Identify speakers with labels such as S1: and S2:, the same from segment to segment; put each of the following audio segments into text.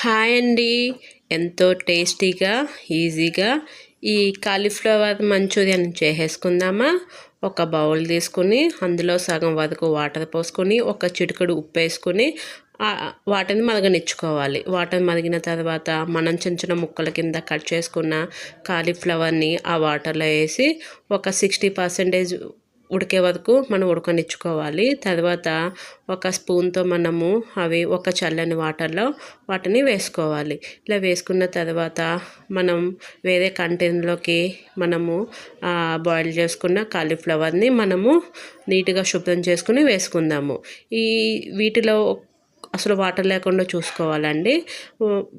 S1: Hi అండి. ఎంతో టేస్టీగా ఈజీగా ఈ కాలీఫ్లవర్ మంచూరియన్ చేసేసుకుందామా? ఒక బౌల్ తీసుకుని అందులో సగం వరకు వాటర్ పోసుకొని ఒక చిటికడు ఉప్పు వేసుకొని వాటర్ని వాటిని మరగనిచ్చుకోవాలి. వాటర్ మరిగిన తర్వాత మనం చిన్న చిన్న ముక్కల కింద కట్ చేసుకున్న కాలీఫ్లవర్ని ఆ వాటర్లో వేసి ఒక సిక్స్టీ పర్సెంటేజ్ ఉడికే వరకు మనం ఉడకనిచ్చుకోవాలి. తర్వాత ఒక స్పూన్తో మనము అవి ఒక చల్లని వాటర్లో వాటిని వేసుకోవాలి. ఇలా వేసుకున్న తర్వాత మనం వేరే కంటైనర్లోకి మనము బాయిల్ చేసుకున్న కాలీఫ్లవర్ని మనము నీట్గా శుభ్రం చేసుకుని వేసుకుందాము. ఈ వీటిలో అసలు వాటర్ లేకుండా చూసుకోవాలండి.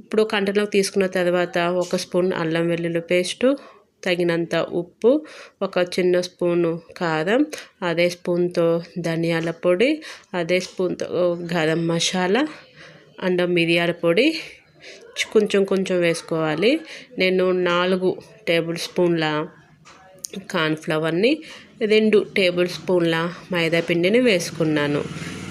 S1: ఇప్పుడు కంటలోకి తీసుకున్న తర్వాత ఒక స్పూన్ అల్లం వెల్లుల్లి పేస్టు తగినంత ఉప్పు ఒక చిన్న స్పూను కారం అదే స్పూన్తో ధనియాల పొడి అదే స్పూన్తో గరం మసాలా అండ్ మిరియాల పొడి. కొంచెం కొంచెం వేసుకోవాలి. నేను నాలుగు టేబుల్ స్పూన్ల కార్న్ఫ్లవర్ని రెండు టేబుల్ స్పూన్ల మైదా పిండిని వేసుకున్నాను.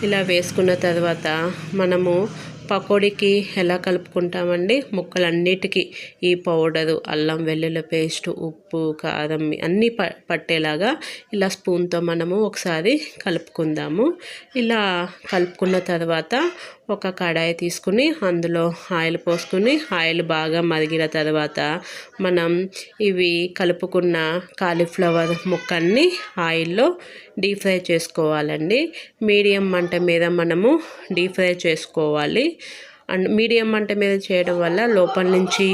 S1: ఇలా వేసుకున్న తర్వాత మనము పకోడీకి ఎలా కలుపుకుంటామండి? ముక్కలన్నిటికీ ఈ పౌడరు అల్లం వెల్లుల్లి పేస్ట్ ఉప్పు కారం అన్నీ ప పట్టేలాగా ఇలా స్పూన్తో మనము ఒకసారి కలుపుకుందాము. ఇలా కలుపుకున్న తర్వాత ఒక కడాయి తీసుకుని అందులో ఆయిల్ పోసుకుని ఆయిల్ బాగా మరిగిన తర్వాత మనం ఇవి కలుపుకున్న కాలీఫ్లవర్ ముక్కల్ని ఆయిల్లో డీప్ ఫ్రై చేసుకోవాలండి. మీడియం మంట మీద మనము డీప్ ఫ్రై చేసుకోవాలి. అండ్ మీడియం మంట మీద చేయడం వల్ల లోపల నుంచి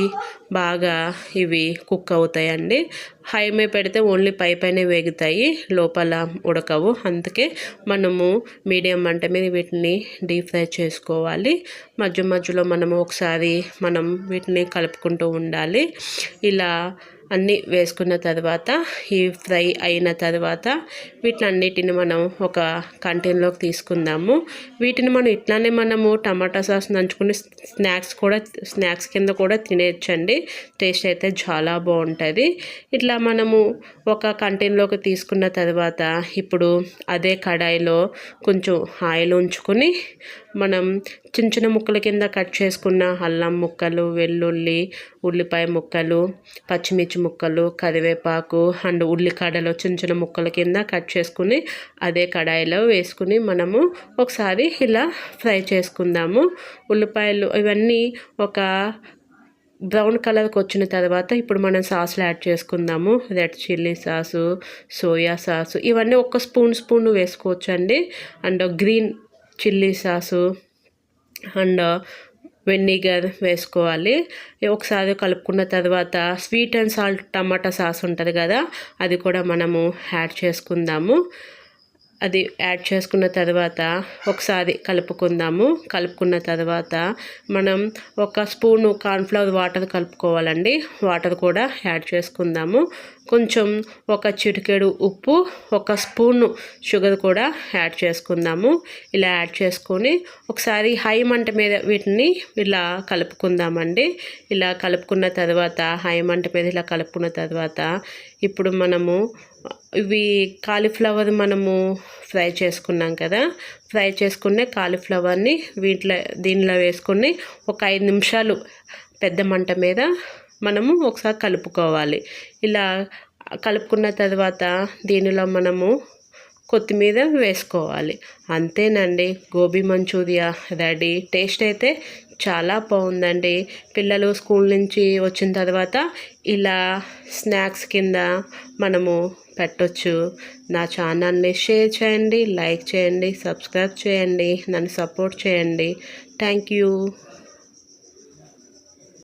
S1: బాగా ఇవి కుక్ అవుతాయండి. హై మీద పెడితే ఓన్లీ పై పైనే వేగుతాయి లోపల ఉడకవు. అందుకే మనము మీడియం మంట మీద వీటిని డీప్ ఫ్రై చేసుకోవాలి. మధ్య మధ్యలో మనము ఒకసారి మనం వీటిని కలుపుకుంటూ ఉండాలి. ఇలా అన్నీ వేసుకున్న తర్వాత ఈ ఫ్రై అయిన తర్వాత వీటినన్నిటిని మనం ఒక కంటైనర్లోకి తీసుకుందాము. వీటిని మనం ఇట్లానే మనము టమాటా సాస్ నంచుకుని స్నాక్స్ కూడా స్నాక్స్ కింద కూడా తినేయచ్చండి. టేస్ట్ అయితే చాలా బాగుంటుంది. ఇట్లా మనము ఒక కంటైనర్లోకి తీసుకున్న తర్వాత ఇప్పుడు అదే కడాయిలో కొంచెం ఆయిల్ ఉంచుకొని మనం చిన్న చిన్న ముక్కల కింద కట్ చేసుకున్న అల్లం ముక్కలు వెల్లుల్లి ఉల్లిపాయ ముక్కలు పచ్చిమిర్చి ముక్కలు కరివేపాకు అండ్ ఉల్లికాడలు చిన్న చిన్న ముక్కల కింద కట్ చేసుకుని అదే కడాయిలో వేసుకుని మనము ఒకసారి ఇలా ఫ్రై చేసుకుందాము. ఉల్లిపాయలు ఇవన్నీ ఒక బ్రౌన్ కలర్కి వచ్చిన తర్వాత ఇప్పుడు మనం సాసులు యాడ్ చేసుకుందాము. Red chilli sauce soya sauce ఇవన్నీ ఒక స్పూన్ స్పూన్ వేసుకోవచ్చు అండి and green chilli sauce and vinegar వేసుకోవాలి. ఒకసారి కలుపుకున్న తర్వాత sweet and salt tomato sauce ఉంటుంది కదా అది కూడా మనము యాడ్ చేసుకుందాము. అది యాడ్ చేసుకున్న తర్వాత ఒకసారి కలుపుకుందాము. కలుపుకున్న తర్వాత మనం ఒక స్పూను కార్న్ఫ్లవర్ వాటర్ కలుపుకోవాలండి. వాటర్ కూడా యాడ్ చేసుకుందాము. కొంచెం ఒక చిటికెడు ఉప్పు ఒక స్పూను షుగర్ కూడా యాడ్ చేసుకుందాము. ఇలా యాడ్ చేసుకొని ఒకసారి హై మంట మీద వీటిని ఇలా కలుపుకుందామండి. ఇలా కలుపుకున్న తర్వాత హై మంట మీద ఇలా కలుపుకున్న తర్వాత ఇప్పుడు మనము ఇవి కాలీఫ్లవర్ మనము ఫ్రై చేసుకున్నాం కదా ఫ్రై చేసుకునే కాలీఫ్లవర్ని వీటిలో దీనిలో వేసుకుని ఒక ఐదు నిమిషాలు పెద్ద మంట మీద మనము ఒకసారి కలుపుకోవాలి. ఇలా కలుపుకున్న తర్వాత దీనిలో మనము కొత్తిమీర వేసుకోవాలి. అంతేనండి గోబీ మంచూరియా రెడీ. టేస్ట్ అయితే చాలా బాగుందండి. పిల్లలు స్కూల్ నుంచి వచ్చిన తర్వాత ఇలా స్నాక్స్ కింద మనము పెట్టొచ్చు. నా ఛానల్ని షేర్ చేయండి లైక్ చేయండి సబ్స్క్రైబ్ చేయండి నన్ను సపోర్ట్ చేయండి. Thank you.